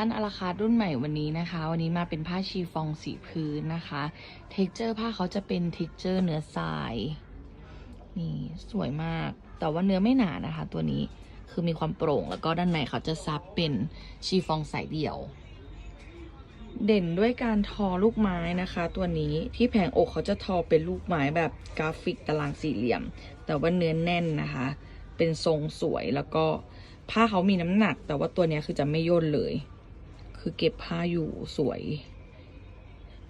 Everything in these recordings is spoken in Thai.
ั้นอลาคารุ่นใหม่วันนี้นะคะ วันนี้มาเป็นผ้าชีฟองสีพื้นนะคะเท็กเจอร์ผ้าเขาจะเป็นเท็กเจอร์เนื้อทราย นี่สวยมาก แต่ว่าเนื้อไม่หนานะคะ ตัวนี้คือมีความโปร่งแล้วก็ด้านในเขาจะซับเป็นชีฟองสายเดี่ยว เด่นด้วยการทอลูกไม้นะคะ ตัวนี้ที่แผงอกเขาจะทอเป็นลูกไม้แบบกราฟิกตารางสี่เหลี่ยม แต่ว่าเนื้อแน่นนะคะ เป็นทรงสวยแล้วก็ผ้าเขามีน้ำหนัก แต่ว่าตัวนี้คือจะไม่ย่นเลย คือเก็บผ้าอยู่สวย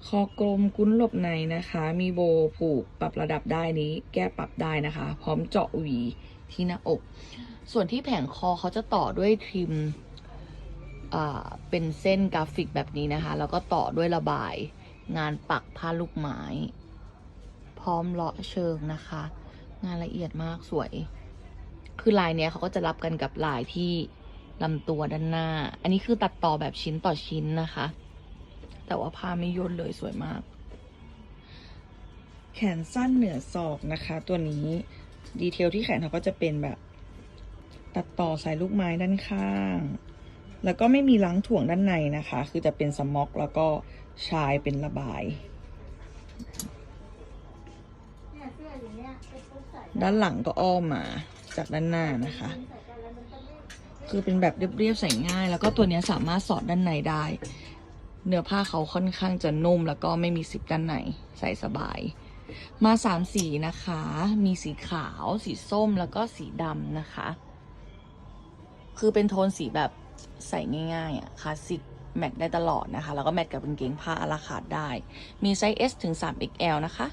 คอกลมกุ้นหลบในนะคะ มีโบผูกปรับระดับได้นี้ แก้ปรับได้นะคะ พร้อมเจาะหวีที่หน้าอก ส่วนที่แผงคอเขาจะต่อด้วยทริมอ่าเป็นเส้นกราฟิกแบบนี้นะคะ แล้วก็ต่อด้วยระบายงานปักผ้าลูกไม้ พร้อมเลาะเชิงนะคะ งานละเอียดมากสวย คือลายเนี้ยเขาก็จะรับกันกับลายที่ ลำตัวด้านหน้า อันนี้คือตัดต่อแบบชิ้นต่อชิ้นนะคะ แต่ว่าผ้าไม่ย่นเลยสวยมาก แขนสั้นเหนือศอกนะคะ ตัวนี้ดีเทลที่แขนเขาก็จะเป็นแบบ ตัดต่อสายลูกไม้ด้านข้าง แล้วก็ไม่มีล้างถ่วงด้านในนะคะ คือจะเป็นสม็อกแล้วก็ชายเป็นระบายเนี่ยเสื้ออย่างเงี้ยไปปุ๊บใส่ด้านหลังก็อ้อมมาจากด้านหน้านะคะใส่กันแล้วมันจะไม่ คือเป็นแบบเรียบๆใส่ง่าย แล้วก็ตัวนี้สามารถสอดด้านในได้ เนื้อผ้าเขาค่อนข้างจะนุ่ม แล้วก็ไม่มีซิปด้านในใส่สบาย มาสามสีนะคะ มีสีขาว สีส้มแล้วก็สีดำนะคะ คือเป็นโทนสีแบบใส่ง่ายๆอะคลาสสิกแมทได้ตลอดนะคะ แล้วก็แมทกับกางเกงผ้าอาราคาดได้ มีไซส์ S ถึง 3XL นะคะ